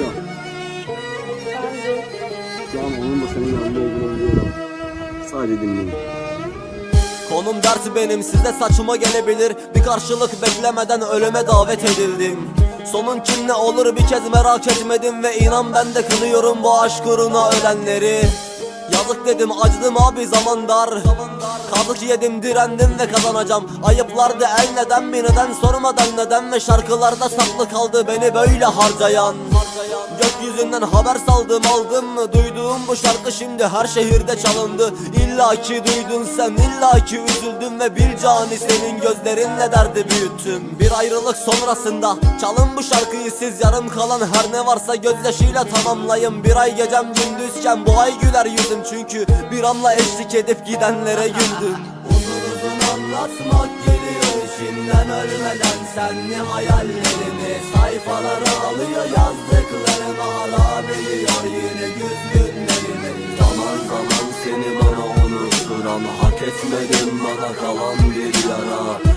Yok. Şu onun da senin yanında olduğunu biliyorum. Sadece dinleyin. Konum dersi benim size saçıma gelebilir Bir karşılık beklemeden ölüme davet edildim Sonun kim ne olur bir kez merak etmedim Ve inan ben de kınıyorum bu aşk uğruna ölenleri Yazık dedim acıdım abi zaman dar Kazık yedim direndim ve kazanacağım Ayıplardı el neden bir neden sormadan neden Ve şarkılarda saklı kaldı beni böyle harcayan Gökyüzünden haber saldım aldım mı? Duyduğum bu şarkı şimdi her şehirde çalındı. İlla ki duydun sen illa ki üzüldüm Ve bir cani senin gözlerinle derdi büyüttüm. Bir ayrılık sonrasında çalın bu şarkıyı siz Yarım kalan her ne varsa gözyaşıyla tamamlayın. Bir ay gecem gündüzken bu ay güler yüzüm Çünkü bir anla eşlik edip gidenlere güldüm. Uzun anlatmak geliyor içimden ölmeden senli hayallerimi Sayfalara alıyor yazdıklarım unutturan hak etmedim bana kalan bir yara